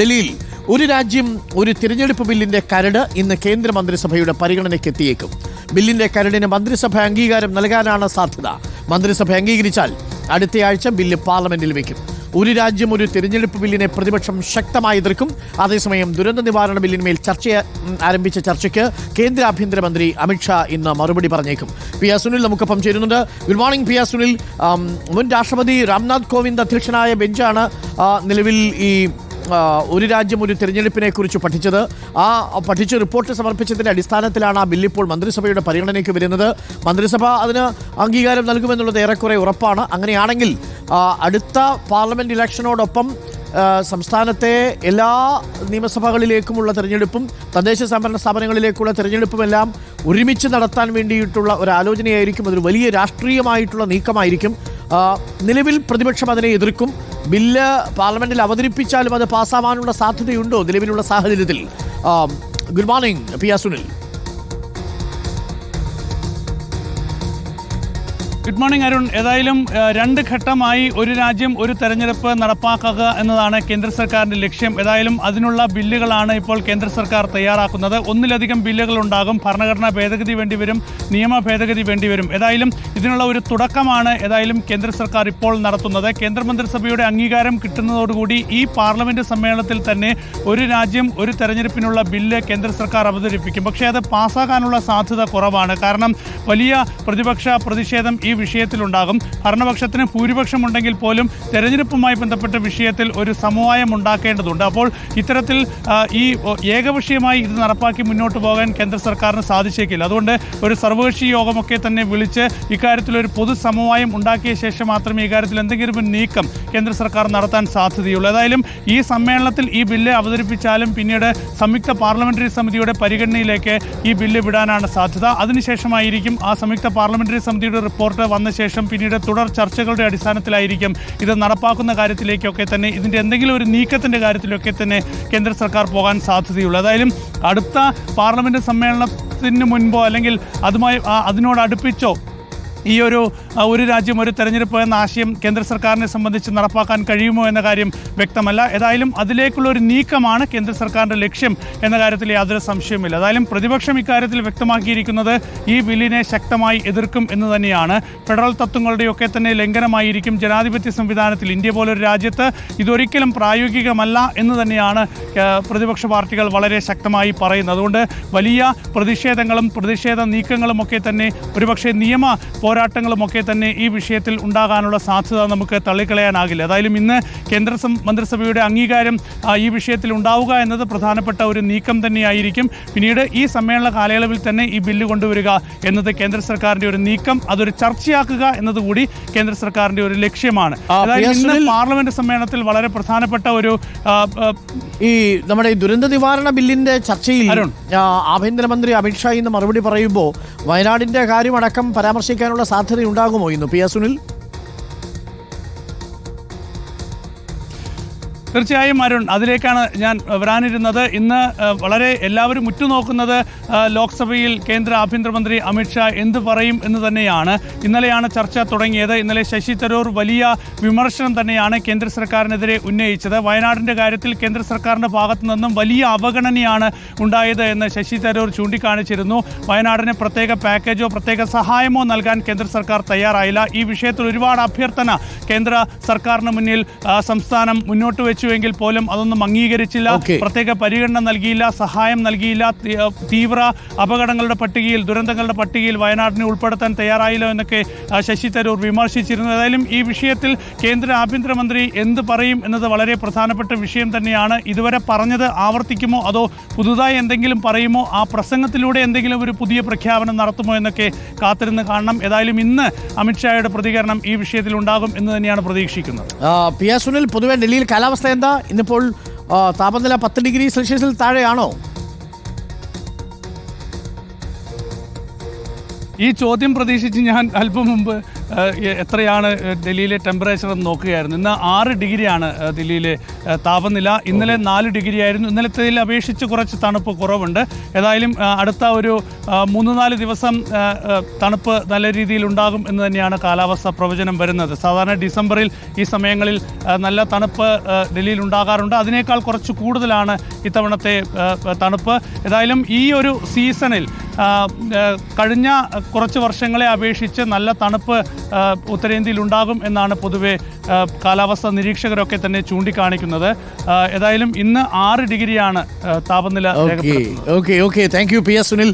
ഡൽഹിയിൽ ഒരു രാജ്യം ഒരു തിരഞ്ഞെടുപ്പ് ബില്ലിന്റെ കരട് ഇന്ന് കേന്ദ്രമന്ത്രിസഭയുടെ പരിഗണനയ്ക്ക് എത്തിയേക്കും ബില്ലിന്റെ കരടിന് മന്ത്രിസഭ അംഗീകാരം നൽകാനാണ് സാധ്യത. മന്ത്രിസഭ അംഗീകരിച്ചാൽ അടുത്തയാഴ്ച ബില്ല് പാർലമെന്റിൽ വയ്ക്കും ഒരു രാജ്യം ഒരു തിരഞ്ഞെടുപ്പ് ബില്ലിനെ പ്രതിപക്ഷം ശക്തമായി എതിർക്കും. അതേസമയം ദുരന്ത നിവാരണ ബില്ലിന്മേൽ ചർച്ച ആരംഭിച്ച ചർച്ചയ്ക്ക് കേന്ദ്ര ആഭ്യന്തരമന്ത്രി അമിത്ഷാ ഇന്ന് മറുപടി പറഞ്ഞേക്കും. പി ആർ സുനിൽ നമുക്കൊപ്പം ചേരുന്നുണ്ട്. Good morning P R Sunil. മുൻ രാഷ്ട്രപതി രാംനാഥ് കോവിന്ദ് അധ്യക്ഷനായ ബെഞ്ചാണ് നിലവിൽ ഈ ആ, ഒരു രാജ്യം ഒരു തിരഞ്ഞെടുപ്പിനെ കുറിച്ച് പഠിച്ചത്. ആ പഠിച്ച് റിപ്പോർട്ട് സമർപ്പിച്ചതിന്റെ അടിസ്ഥാനത്തിലാണ് ആ ബില്ല് ഇപ്പോൾ മന്ത്രിസഭയുടെ പരിഗണനയ്ക്ക് വരുന്നത്. മന്ത്രിസഭ അതിന് അംഗീകാരം നൽകുമെന്നുള്ളത് ഏറെക്കുറെ ഉറപ്പാണ്. അങ്ങനെയാണെങ്കിൽ അടുത്ത പാർലമെന്റ് ഇലക്ഷനോടൊപ്പം സംസ്ഥാനത്തെ എല്ലാ നിയമസഭകളിലേക്കുമുള്ള തിരഞ്ഞെടുപ്പും തദ്ദേശ സംഭരണ സ്ഥാപനങ്ങളിലേക്കുള്ള തിരഞ്ഞെടുപ്പുമെല്ലാം ഒരുമിച്ച് നടത്താൻ വേണ്ടിയിട്ടുള്ള ഒരു ആലോചനയായിരിക്കും. അതൊരു വലിയ രാഷ്ട്രീയമായിട്ടുള്ള നീക്കമായിരിക്കും. നിലവിൽ പ്രതിപക്ഷം അതിനെ എതിർക്കും. ബില്ല് പാർലമെന്റിൽ അവതരിപ്പിച്ചാലും അത് പാസ്സാവാനുള്ള സാധ്യതയുണ്ടോ നിലവിലുള്ള സാഹചര്യത്തിൽ? Good morning P Sunil. Good morning Arun ഏതായാലും രണ്ട് ഘട്ടമായി ഒരു രാജ്യം ഒരു തെരഞ്ഞെടുപ്പ് നടപ്പാക്കുക എന്നതാണ് കേന്ദ്ര സർക്കാരിന്റെ ലക്ഷ്യം. ഏതായാലും അതിനുള്ള ബില്ലുകളാണ് ഇപ്പോൾ കേന്ദ്ര സർക്കാർ തയ്യാറാക്കുന്നത്. ഒന്നിലധികം ബില്ലുകൾ ഉണ്ടാകും ഭരണഘടനാ ഭേദഗതി വേണ്ടിവരും നിയമ ഭേദഗതി വേണ്ടിവരും ഏതായാലും ഇതിനുള്ള ഒരു തുടക്കമാണ് ഏതായാലും കേന്ദ്ര സർക്കാർ ഇപ്പോൾ നടത്തുന്നത്. കേന്ദ്രമന്ത്രിസഭയുടെ അംഗീകാരം കിട്ടുന്നതോടുകൂടി ഈ പാർലമെന്റ് സമ്മേളനത്തിൽ തന്നെ ഒരു രാജ്യം ഒരു തെരഞ്ഞെടുപ്പിനുള്ള ബില്ല് കേന്ദ്ര സർക്കാർ അവതരിപ്പിക്കും. പക്ഷേ അത് പാസ്സാകാനുള്ള സാധ്യത കുറവാണ്. കാരണം വലിയ പ്രതിപക്ഷ പ്രതിഷേധം ഈ വിഷയത്തിലുണ്ടാകും. ഭരണപക്ഷത്തിന് ഭൂരിപക്ഷം ഉണ്ടെങ്കിൽ പോലും തെരഞ്ഞെടുപ്പുമായി ബന്ധപ്പെട്ട വിഷയത്തിൽ ഒരു സമവായം ഉണ്ടാക്കേണ്ടതുണ്ട്. അപ്പോൾ ഇത്തരത്തിൽ ഈ ഏകപക്ഷീയമായി ഇത് നടപ്പാക്കി മുന്നോട്ട് പോകാൻ കേന്ദ്ര സർക്കാരിന് സാധിച്ചേക്കില്ല. അതുകൊണ്ട് ഒരു സർവകക്ഷി യോഗമൊക്കെ തന്നെ വിളിച്ച് ഇക്കാര്യത്തിൽ ഒരു പൊതു സമവായം ഉണ്ടാക്കിയ ശേഷം മാത്രമേ ഇക്കാര്യത്തിൽ എന്തെങ്കിലും നീക്കം കേന്ദ്ര സർക്കാർ നടത്താൻ സാധ്യതയുള്ളൂ. ഏതായാലും ഈ സമ്മേളനത്തിൽ ഈ ബില്ല് അവതരിപ്പിച്ചാലും പിന്നീട് സംയുക്ത പാർലമെന്ററി സമിതിയുടെ പരിഗണനയിലേക്ക് ഈ ബില്ല് വിടാനാണ് സാധ്യത. അതിനുശേഷമായിരിക്കും ആ സംയുക്ത പാർലമെന്ററി സമിതിയുടെ റിപ്പോർട്ട് വന്ന ശേഷം പിന്നീട് തുടർ ചർച്ചകളുടെ അടിസ്ഥാനത്തിലായിരിക്കും ഇത് നടപ്പാക്കുന്ന കാര്യത്തിലേക്കൊക്കെ തന്നെ ഇതിന്റെ എന്തെങ്കിലും ഒരു നീക്കത്തിന്റെ കാര്യത്തിലൊക്കെ തന്നെ കേന്ദ്ര സർക്കാർ പോകാൻ സാധ്യതയുള്ളൂ. ഏതായാലും അടുത്ത പാർലമെന്റ് സമ്മേളനത്തിന് മുൻപോ അല്ലെങ്കിൽ അതുമായി അതിനോടടുപ്പിച്ചോ ഈ ഒരു ഒരു രാജ്യം ഒരു തെരഞ്ഞെടുപ്പ് എന്ന ആശയം കേന്ദ്ര സർക്കാരിനെ സംബന്ധിച്ച് നടപ്പാക്കാൻ കഴിയുമോ എന്ന കാര്യം വ്യക്തമല്ല. ഏതായാലും അതിലേക്കുള്ള ഒരു നീക്കമാണ് കേന്ദ്ര സർക്കാരിന്റെ ലക്ഷ്യം എന്ന കാര്യത്തിൽ യാതൊരു സംശയവുമില്ല. ഏതായാലും പ്രതിപക്ഷം ഇക്കാര്യത്തിൽ വ്യക്തമാക്കിയിരിക്കുന്നത് ഈ ബില്ലിനെ ശക്തമായി എതിർക്കും എന്ന് തന്നെയാണ്. ഫെഡറൽ തത്വങ്ങളുടെയൊക്കെ തന്നെ ലംഘനമായിരിക്കും ജനാധിപത്യ സംവിധാനത്തിൽ ഇന്ത്യ പോലൊരു രാജ്യത്ത് ഇതൊരിക്കലും പ്രായോഗികമല്ല എന്ന് തന്നെയാണ് പ്രതിപക്ഷ പാർട്ടികൾ വളരെ ശക്തമായി പറയുന്നത്. അതുകൊണ്ട് വലിയ പ്രതിഷേധങ്ങളും പ്രതിഷേധ നീക്കങ്ങളും ഒക്കെ തന്നെ ഒരുപക്ഷെ നിയമ പോരാട്ടങ്ങളും ഒക്കെ തന്നെ ഈ വിഷയത്തിൽ ഉണ്ടാകാനുള്ള സാധ്യത നമുക്ക് തള്ളിക്കളയാനാകില്ല. ഏതായാലും ഇന്ന് കേന്ദ്ര മന്ത്രിസഭയുടെ അംഗീകാരം ഈ വിഷയത്തിൽ ഉണ്ടാവുക എന്നത് പ്രധാനപ്പെട്ട ഒരു നീക്കം തന്നെയായിരിക്കും. പിന്നീട് ഈ സമ്മേളന കാലയളവിൽ തന്നെ ഈ ബില്ല് കൊണ്ടുവരിക എന്നത് കേന്ദ്ര സർക്കാരിന്റെ ഒരു നീക്കം അതൊരു ചർച്ചയാക്കുക എന്നതുകൂടി കേന്ദ്ര സർക്കാരിന്റെ ഒരു ലക്ഷ്യമാണ്. അതായത് ഇന്ന് പാർലമെന്റ് സമ്മേളനത്തിൽ വളരെ പ്രധാനപ്പെട്ട ഒരു ഈ നമ്മുടെ ദുരന്ത നിവാരണ ബില്ലിന്റെ ചർച്ചയിൽ ആഭ്യന്തരമന്ത്രി അമിത്ഷാ ഇന്ന് മറുപടി പറയുമ്പോൾ വയനാടിന്റെ കാര്യമടക്കം പരാമർശിക്കാനുള്ള സാധ്യത ഉണ്ടാകുമോ ഇന്ന്? P S Sunil? തീർച്ചയായും അരുൺ അതിലേക്കാണ് ഞാൻ വരാനിരുന്നത്. ഇന്ന് വളരെ എല്ലാവരും ഉറ്റുനോക്കുന്നത് ലോക്സഭയിൽ കേന്ദ്ര ആഭ്യന്തരമന്ത്രി അമിത്ഷാ എന്ത് പറയും എന്ന് തന്നെയാണ്. ഇന്നലെയാണ് ചർച്ച തുടങ്ങിയത്. ഇന്നലെ ശശി തരൂർ വലിയ വിമർശനം തന്നെയാണ് കേന്ദ്ര സർക്കാരിനെതിരെ ഉന്നയിച്ചത്. വയനാടിന്റെ കാര്യത്തിൽ കേന്ദ്ര സർക്കാരിന്റെ ഭാഗത്തു നിന്നും വലിയ അവഗണനയാണ് ഉണ്ടായത് എന്ന് ശശി തരൂർ ചൂണ്ടിക്കാണിച്ചിരുന്നു. വയനാടിന് പ്രത്യേക പാക്കേജോ പ്രത്യേക സഹായമോ നൽകാൻ കേന്ദ്ര സർക്കാർ തയ്യാറായില്ല. ഈ വിഷയത്തിൽ ഒരുപാട് അഭ്യർത്ഥന കേന്ദ്ര സർക്കാരിന് മുന്നിൽ സംസ്ഥാനം മുന്നോട്ട് വെച്ചുവെങ്കിൽ പോലും അതൊന്നും അംഗീകരിച്ചില്ല പ്രത്യേക പരിഗണന നൽകിയില്ല സഹായം നൽകിയില്ല തീവ്ര അപകടങ്ങളുടെ പട്ടികയിൽ ദുരന്തങ്ങളുടെ പട്ടികയിൽ വയനാടിനെ ഉൾപ്പെടുത്താൻ തയ്യാറായില്ല എന്നൊക്കെ ശശി തരൂർ വിമർശിച്ചിരുന്നു. ഏതായാലും ഈ വിഷയത്തിൽ കേന്ദ്ര ആഭ്യന്തരമന്ത്രി എന്ത് പറയും എന്നത് വളരെ പ്രധാനപ്പെട്ട വിഷയം തന്നെയാണ്. ഇതുവരെ പറഞ്ഞത് ആവർത്തിക്കുമോ അതോ പുതുതായി എന്തെങ്കിലും പറയുമോ? ആ പ്രസംഗത്തിലൂടെ എന്തെങ്കിലും ഒരു പുതിയ പ്രഖ്യാപനം നടത്തുമോ എന്നൊക്കെ കാത്തിരുന്ന് കാണണം. ഏതായാലും ഇന്ന് അമിത്ഷായുടെ പ്രതികരണം ഈ വിഷയത്തിൽ ഉണ്ടാകും എന്ന് തന്നെയാണ് പ്രതീക്ഷിക്കുന്നത്. പി എസ് സുനിൽ പൊതുവെ ഡൽഹിയിൽ കാലാവസ്ഥ എന്താ ഇന്നിപ്പോൾ താപനില പത്ത് ഡിഗ്രി സെൽഷ്യസിൽ താഴെയാണോ? ഈ ചോദ്യം പ്രതീക്ഷിച്ച് ഞാൻ അല്പം മുമ്പ് എത്രയാണ് ഡൽഹിയിലെ ടെമ്പറേച്ചർ എന്ന് നോക്കുകയായിരുന്നു. ഇന്ന് ആറ് ഡിഗ്രിയാണ് ദില്ലിയിലെ ഡൽഹിയിലെ താപനില. ഇന്നലെ നാല് ഡിഗ്രി ആയിരുന്നു ഇന്നലത്തേതിൽ അപേക്ഷിച്ച് കുറച്ച് തണുപ്പ് കുറവുണ്ട്. ഏതായാലും അടുത്ത ഒരു മൂന്ന് നാല് ദിവസം തണുപ്പ് നല്ല രീതിയിൽ ഉണ്ടാകും എന്ന് തന്നെയാണ് കാലാവസ്ഥ പ്രവചനം വരുന്നത്. സാധാരണ ഡിസംബറിൽ ഈ സമയങ്ങളിൽ നല്ല തണുപ്പ് ഡൽഹിയിൽ ഉണ്ടാകാറുണ്ട്. അതിനേക്കാൾ കുറച്ച് കൂടുതലാണ് ഇത്തവണത്തെ തണുപ്പ്. ഏതായാലും ഈ ഒരു സീസണിൽ കഴിഞ്ഞ കുറച്ച് വർഷങ്ങളെ അപേക്ഷിച്ച് നല്ല തണുപ്പ് ഉത്തരേന്ത്യയിൽ ഉണ്ടാകും എന്നാണ് പൊതുവെ കാലാവസ്ഥാ നിരീക്ഷകരൊക്കെ തന്നെ ചൂണ്ടിക്കാണിക്കുന്നത്. ഏതായാലും ഇന്ന് ആറ് ഡിഗ്രിയാണ് താപനില okay okay. Thank you P S Sunil.